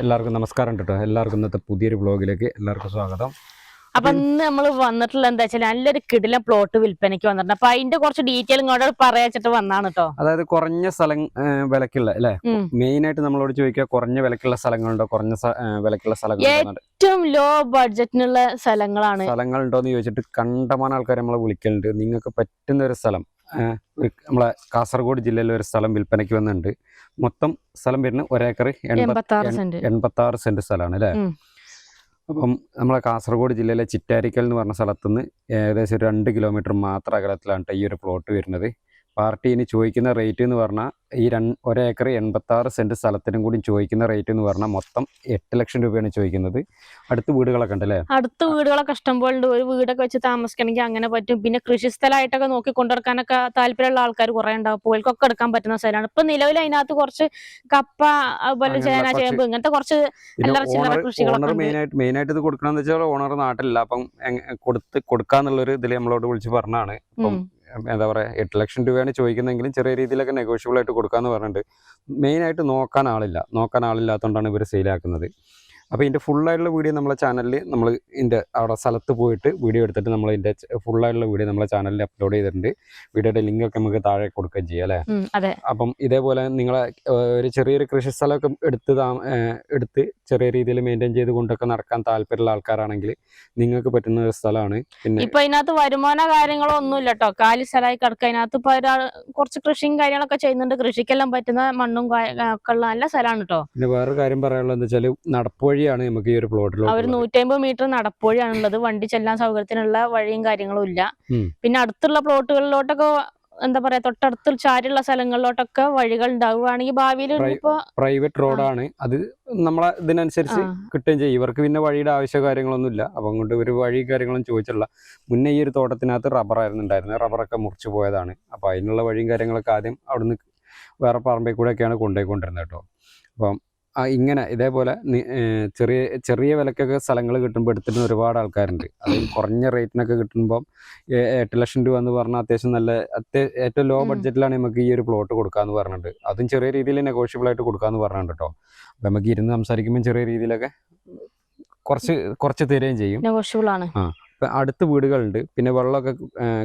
എല്ലാവർക്കും നമസ്കാരം കേട്ടോ എല്ലാവർക്കും ഇന്നത്തെ പുതിയൊരു ബ്ലോഗിലേക്ക് എല്ലാവർക്കും സ്വാഗതം. അപ്പൊ ഇന്ന് നമ്മൾ വന്നിട്ടുള്ള എന്താ വെച്ചാൽ നല്ലൊരു കിടില പ്ലോട്ട് വിൽപ്പനയ്ക്ക് വന്നിട്ടുണ്ട്. അപ്പൊ അതിന്റെ കുറച്ച് ഡീറ്റെയിൽ ഇങ്ങോട്ട് പറയാച്ചിട്ട് വന്നാണ് കേട്ടോ അതായത് കുറഞ്ഞ സ്ഥലം വിലക്കുള്ള അല്ലെ? മെയിൻ ആയിട്ട് നമ്മളോട് ചോദിക്കുക കുറഞ്ഞ വിലക്കുള്ള സ്ഥലങ്ങളുണ്ടോ? കുറഞ്ഞ വിലക്കുള്ള സ്ഥലങ്ങൾ ഏറ്റവും ലോ ബഡ്ജറ്റിനുള്ള സ്ഥലങ്ങളാണ്. സ്ഥലങ്ങളുണ്ടോ എന്ന് ചോദിച്ചിട്ട് കണ്ടമാനം ആൾക്കാർ നമ്മളെ വിളിക്കലുണ്ട്. നിങ്ങൾക്ക് പറ്റുന്ന ഒരു സ്ഥലം. നമ്മളെ കാസർഗോഡ് ജില്ലയിലെ ഒരു സ്ഥലം വിൽപ്പനയ്ക്ക് വന്നിട്ടുണ്ട്. മൊത്തം സ്ഥലം വരുന്ന ഒരേക്കർ എൺപത്തി ആറ് സെന്റ്. എൺപത്തി ആറ് സെന്റ് സ്ഥലമാണ് അല്ലേ? അപ്പം നമ്മളെ കാസർഗോഡ് ജില്ലയിലെ ചിറ്റാരിക്കൽ എന്ന് പറഞ്ഞ സ്ഥലത്തുനിന്ന് ഏകദേശം ഒരു രണ്ട് കിലോമീറ്റർ മാത്രം അകലത്തിലാണ് ഈ ഒരു പ്ലോട്ട് വരുന്നത്. പാർട്ടി ഇനി ചോദിക്കുന്ന റേറ്റ് എന്ന് പറഞ്ഞാൽ ഈ രണ്ട് ഒരേക്കർ എൺപത്തി ആറ് സെന്റ് സ്ഥലത്തിനും കൂടി ചോദിക്കുന്ന റേറ്റ് എന്ന് പറഞ്ഞാൽ മൊത്തം എട്ട് ലക്ഷം രൂപയാണ് ചോദിക്കുന്നത്. അടുത്ത വീടുകളൊക്കെ ഉണ്ട് അല്ലേ അടുത്ത വീടുകളൊക്കെ ഇഷ്ടംപോലെ ഉണ്ട്. ഒരു വീടൊക്കെ വെച്ച് താമസിക്കണമെങ്കിൽ അങ്ങനെ പറ്റും. പിന്നെ കൃഷി സ്ഥലമായിട്ടൊക്കെ നോക്കി കൊണ്ടുവരക്കാനൊക്കെ താല്പര്യമുള്ള ആൾക്കാർ കുറെ ഉണ്ടാവും. പോൽക്കൊക്കെ എടുക്കാൻ പറ്റുന്ന സ്ഥലമാണ്. ഇപ്പൊ നിലവിൽ അതിനകത്ത് കുറച്ച് കപ്പ അതുപോലെ ചേന ചേമ്പ് ഇങ്ങനത്തെ കുറച്ച് മെയിനായിട്ട് ചില്ലറ കൃഷികളൊക്കെ മെയിൻ ആയിട്ട് ഇത് കൊടുക്കണമെന്ന് വെച്ചാൽ ഓണർ നാട്ടിലില്ല. അപ്പം കൊടുത്ത് കൊടുക്കാന്നുള്ളൊരു ഇതിൽ നമ്മളോട് വിളിച്ച് പറഞ്ഞാണ് അപ്പം. എന്താ പറയുക എട്ട് ലക്ഷം രൂപയാണ് ചോദിക്കുന്നതെങ്കിലും ചെറിയ രീതിയിലൊക്കെ നെഗോഷ്യബിൾ ആയിട്ട് കൊടുക്കാമെന്ന് പറഞ്ഞിട്ടുണ്ട്. മെയിനായിട്ട് നോക്കാൻ ആളില്ല. നോക്കാൻ ആളില്ലാത്തതുകൊണ്ടാണ് ഇവർ സെയിലാക്കുന്നത് അപ്പോൾ ഇതിന്റെ ഫുള്ളായിട്ടുള്ള വീഡിയോ നമ്മളെ ചാനലിൽ നമ്മൾ ഇതിന്റെ അവിടെ സ്ഥലത്ത് പോയിട്ട് വീഡിയോ എടുത്തിട്ട് നമ്മൾ ഇതിന്റെ ഫുള്ളായിട്ടുള്ള വീഡിയോ നമ്മളെ ചാനലിൽ അപ്ലോഡ് ചെയ്തിട്ടുണ്ട്. വീഡിയോയുടെ ലിങ്ക് ഒക്കെ നമുക്ക് താഴെ കൊടുക്കുകയും ചെയ്യാം അല്ലേ? അതെ. അപ്പം ഇതേപോലെ നിങ്ങളെ ഒരു ചെറിയൊരു കൃഷി സ്ഥലമൊക്കെ എടുത്ത് എടുത്ത് ചെറിയ രീതിയിൽ മെയിന്റെയിൻ ചെയ്ത് കൊണ്ടൊക്കെ നടക്കാൻ താല്പര്യമുള്ള ആൾക്കാരാണെങ്കിൽ നിങ്ങൾക്ക് പറ്റുന്ന ഒരു സ്ഥലമാണ്. പിന്നെ ഇപ്പൊ അതിനകത്ത് വരുമാന കാര്യങ്ങളോ ഒന്നും ഇല്ല കേട്ടോ കാലി സ്ഥലമായി കിടക്കുക. അതിനകത്ത് ഇപ്പൊ ഒരാൾ കുറച്ച് കൃഷിയും കാര്യങ്ങളൊക്കെ ചെയ്യുന്നുണ്ട്. കൃഷിക്കെല്ലാം പറ്റുന്ന മണ്ണും ഒക്കെ ഉള്ള നല്ല സ്ഥലമാണ് കേട്ടോ പിന്നെ വേറൊരു കാര്യം പറയാനുള്ളത് എന്താ വെച്ചാൽ നടപ്പുവഴിയാണ് നമുക്ക് ഈ ഒരു പ്ലോട്ടിൽ അവർ നൂറ്റമ്പത് മീറ്റർ നടപ്പോഴാണുള്ളത്. വണ്ടി ചെല്ലാൻ സൗകര്യത്തിനുള്ള വഴിയും കാര്യങ്ങളും ഇല്ല. പിന്നെ അടുത്തുള്ള പ്ലോട്ടുകളിലോട്ടൊക്കെ എന്താ പറയാ തൊട്ടടുത്ത് ചാരുള്ള സ്ഥലങ്ങളിലോട്ടൊക്കെ വഴികൾ ഉണ്ടാവുകയാണെങ്കിൽ ഭാവിയിൽ പ്രൈവറ്റ് റോഡാണ് അത് നമ്മളെ ഇതിനനുസരിച്ച്. കിട്ടുകയും ചെയ്യും. ഇവർക്ക് പിന്നെ വഴിയുടെ ആവശ്യ കാര്യങ്ങളൊന്നും ഇല്ല. അപ്പം അങ്ങോട്ട് ഒരു വഴി കാര്യങ്ങളും ചോദിച്ചുള്ള മുന്നേ ഈ ഒരു തോട്ടത്തിനകത്ത് റബ്ബറായിരുന്നു ഉണ്ടായിരുന്നത്. റബ്ബറൊക്കെ മുറിച്ചു പോയതാണ്. അപ്പോൾ അതിനുള്ള വഴിയും കാര്യങ്ങളൊക്കെ ആദ്യം അവിടുന്ന് വേറെ പറമ്പിൽ കൂടെയൊക്കെയാണ് കൊണ്ടുപോയിക്കൊണ്ടിരുന്നത് കേട്ടോ. അപ്പം ഇങ്ങനെ ഇതേപോലെ ചെറിയ ചെറിയ വിലക്കൊക്കെ സ്ഥലങ്ങൾ കിട്ടുമ്പോൾ എടുത്തിട്ട് ഒരുപാട് ആൾക്കാരുണ്ട്. അത് കുറഞ്ഞ റേറ്റിനൊക്കെ കിട്ടുമ്പം എട്ട് ലക്ഷം രൂപ എന്ന് പറഞ്ഞാൽ അത്യാവശ്യം നല്ല ഏറ്റവും ലോ ബഡ്ജറ്റിലാണ് നമുക്ക് ഈ ഒരു പ്ലോട്ട് കൊടുക്കാന്ന് പറഞ്ഞിട്ടുണ്ട് അതും ചെറിയ രീതിയിൽ നെഗോഷ്യബിൾ ആയിട്ട് കൊടുക്കാന്ന് പറഞ്ഞിട്ടുണ്ട് കേട്ടോ അപ്പം നമുക്ക് ഇരുന്ന് സംസാരിക്കുമ്പോൾ ചെറിയ രീതിയിലൊക്കെ കുറച്ച് കുറച്ച് തരുകയും ചെയ്യും. നെഗോഷ്യബിൾ ആണ്. ഇപ്പം അടുത്ത് വീടുകളുണ്ട്. പിന്നെ വെള്ളമൊക്കെ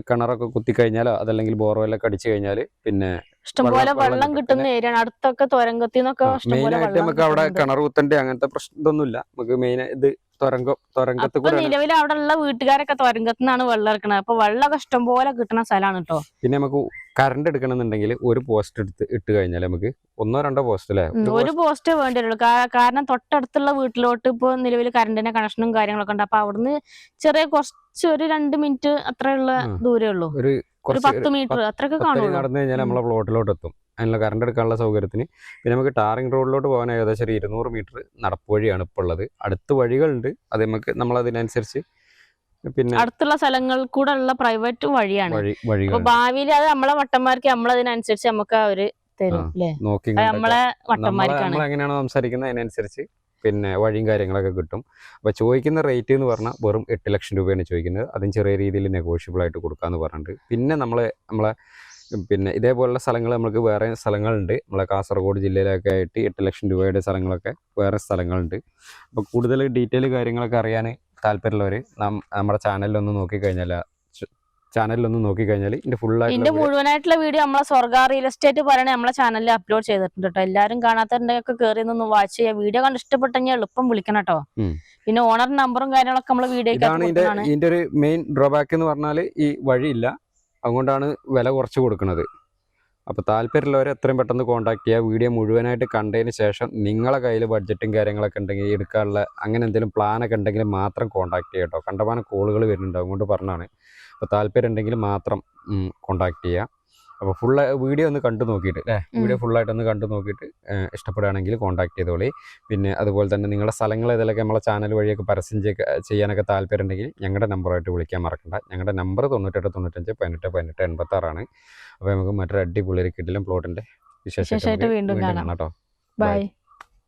കിണറൊക്കെ കുത്തിക്കഴിഞ്ഞാലോ അതല്ലെങ്കിൽ ബോർവെല്ലൊക്കെ അടിച്ചു കഴിഞ്ഞാൽ പിന്നെ ഇഷ്ടംപോലെ വെള്ളം- വെള്ളം ഏരിയ ആണ് കിട്ടുന്ന. അടുത്തൊക്കെ തുരങ്കത്തിൽ നിന്നൊക്കെ ഇഷ്ടംപോലെ നമുക്ക് അവിടെ. കിണർ കുത്തണ്ടേ അങ്ങനത്തെ പ്രശ്നം ഇതൊന്നുമില്ല. നമുക്ക് മെയിൻ ഇത് തുരങ്കത്ത് നിലവിൽ അവിടെ ഉള്ള വീട്ടുകാരൊക്കെ തുരങ്കത്തിൽ നിന്നാണ് വെള്ളം ഇറക്കണത് അപ്പൊ വെള്ളമൊക്കെ ഇഷ്ടംപോലെ കിട്ടുന്ന സ്ഥലമാണ് കേട്ടോ പിന്നെ നമുക്ക് കറണ്ട് എടുക്കണമെന്നുണ്ടെങ്കിൽ ഒരു പോസ്റ്റ് എടുത്ത് ഇട്ട് കഴിഞ്ഞാൽ നമുക്ക് ഒന്നോ രണ്ടോ പോസ്റ്റ് അല്ലേ? ഒരു പോസ്റ്റ് വേണ്ടി വരുള്ളൂ കാരണം തൊട്ടടുത്തുള്ള വീട്ടിലോട്ട് ഇപ്പൊ നിലവിൽ കറണ്ടിന്റെ കണക്ഷനും കാര്യങ്ങളൊക്കെ ഉണ്ട്. അപ്പൊ അവിടുന്ന് ചെറിയ കുറച്ച് ഒരു രണ്ട് മിനിറ്റ് അത്രയുള്ള. ദൂരേ ഉള്ളൂ. ഒരു ഒരു പത്ത് മീറ്റർ അത്രയൊക്കെ നടന്നു കഴിഞ്ഞാൽ നമ്മളെ പ്ലോട്ടിലോട്ട് എത്തും അതിനുള്ള കറണ്ട് എടുക്കാനുള്ള സൗകര്യത്തിന് പിന്നെ നമുക്ക് ടാറിംഗ് റോഡിലോട്ട് പോകാൻ ഏകദേശം ഒരു ഇരുന്നൂറ് മീറ്റർ നടപ്പ് വഴിയാണ് ഇപ്പോൾ ഉള്ളത്. അടുത്ത് വഴികളുണ്ട്. അത് നമുക്ക് നമ്മൾ അതിനനുസരിച്ച് പിന്നെ അടുത്തുള്ള സ്ഥലങ്ങൾ കൂടെ ഉള്ള പ്രൈവറ്റ് വഴിയാണ്. ഭാവിയിൽ അത് നമ്മളെ വട്ടന്മാർക്ക് നമ്മളതിനനുസരിച്ച് നമുക്ക് അവർ തരും. അല്ലേ നോക്കി നമ്മളെ വട്ടന്മാർക്കാണ്. എങ്ങനെയാണോ സംസാരിക്കുന്നത് അതിനനുസരിച്ച് പിന്നെ വഴിയും കാര്യങ്ങളൊക്കെ കിട്ടും. അപ്പോൾ ചോദിക്കുന്ന റേറ്റ് എന്ന് പറഞ്ഞാൽ വെറും എട്ട് ലക്ഷം രൂപയാണ് ചോദിക്കുന്നത്. അതും ചെറിയ രീതിയിൽ നെഗോഷ്യബിൾ ആയിട്ട് കൊടുക്കാമെന്ന് പറഞ്ഞിട്ടുണ്ട്. പിന്നെ നമ്മൾ നമ്മളെ പിന്നെ ഇതേപോലുള്ള സ്ഥലങ്ങൾ നമുക്ക് വേറെ സ്ഥലങ്ങളുണ്ട്. നമ്മളെ കാസർഗോഡ് ജില്ലയിലൊക്കെ ആയിട്ട് എട്ട് ലക്ഷം രൂപയുടെ സ്ഥലങ്ങളൊക്കെ വേറെ സ്ഥലങ്ങളുണ്ട്. അപ്പോൾ കൂടുതൽ ഡീറ്റെയിൽ കാര്യങ്ങളൊക്കെ അറിയാൻ താല്പര്യമുള്ളവർ നമ്മുടെ ചാനലിലൊന്ന് നോക്കിക്കഴിഞ്ഞാൽ ചാനലിലൊന്ന് നോക്കിക്കഴിഞ്ഞാൽ ഫുൾ ഇതിന്റെ മുഴുവനായിട്ടുള്ള വീഡിയോ നമ്മളെ സ്വർഗ റിയൽ എസ്റ്റേറ്റ് പറയണേ നമ്മളെ ചാനലിൽ അപ്ലോഡ് ചെയ്തിട്ടുണ്ട് കേട്ടോ എല്ലാവരും കാണാത്തവരുടെയൊക്കെ കയറി ഒന്ന് വാച്ച് ചെയ്യുക. വീഡിയോ കണ്ട് ഇഷ്ടപ്പെട്ടെങ്കിൽ എളുപ്പം വിളിക്കണം കേട്ടോ പിന്നെ ഓണർ നമ്പറും കാര്യങ്ങളൊക്കെ നമ്മൾ വീഡിയോ ഇതിന്റെ ഇതിന്റെ ഒരു മെയിൻ ഡ്രോബാക്ക് എന്ന് പറഞ്ഞാൽ ഈ വഴിയില്ല. അതുകൊണ്ടാണ് വില കുറച്ച് കൊടുക്കുന്നത്. അപ്പോൾ താല്പര്യമുള്ളവർ എത്രയും പെട്ടെന്ന് കോൺടാക്ട് ചെയ്യുക വീഡിയോ മുഴുവനായിട്ട് കണ്ടതിന് ശേഷം നിങ്ങളെ കയ്യിൽ ബഡ്ജറ്റും കാര്യങ്ങളൊക്കെ ഉണ്ടെങ്കിൽ എടുക്കാനുള്ള അങ്ങനെ എന്തെങ്കിലും പ്ലാനൊക്കെ ഉണ്ടെങ്കിൽ മാത്രം കോൺടാക്ട് ചെയ്യുക കേട്ടോ കണ്ടമാനം കോളുകൾ വരുന്നുണ്ട്. അതുകൊണ്ട് പറഞ്ഞാണ് അപ്പോൾ താല്പര്യം ഉണ്ടെങ്കിൽ മാത്രം കോൺടാക്ട് ചെയ്യുക അപ്പോൾ ഫുൾ വീഡിയോ ഒന്ന് കണ്ടു നോക്കിയിട്ട് അല്ലേ വീഡിയോ ഫുള്ളായിട്ടൊന്ന് കണ്ടു നോക്കിയിട്ട് ഇഷ്ടപ്പെടുകയാണെങ്കിൽ കോൺടാക്ട് ചെയ്തോളി. പിന്നെ അതുപോലെ തന്നെ നിങ്ങളുടെ സ്ഥലങ്ങൾ ഇതിലൊക്കെ നമ്മളെ ചാനൽ വഴിയൊക്കെ പരസ്യം ചെയ്യാനൊക്കെ താല്പര്യം ഉണ്ടെങ്കിൽ ഞങ്ങളുടെ നമ്പറായിട്ട് വിളിക്കാൻ മറക്കണ്ട. ഞങ്ങളുടെ നമ്പർ തൊണ്ണൂറ്റെട്ട് തൊണ്ണൂറ്റഞ്ച് പതിനെട്ട് പതിനെട്ട് എൺപത്താറാണ്. അപ്പോൾ നമുക്ക് മറ്റൊരു അടിപൊളി ഒരു കിടിലം പ്ലോട്ടിന്റെ വിശേഷമായിട്ട് വീണ്ടും കാണാം. കേട്ടോ. ബൈ.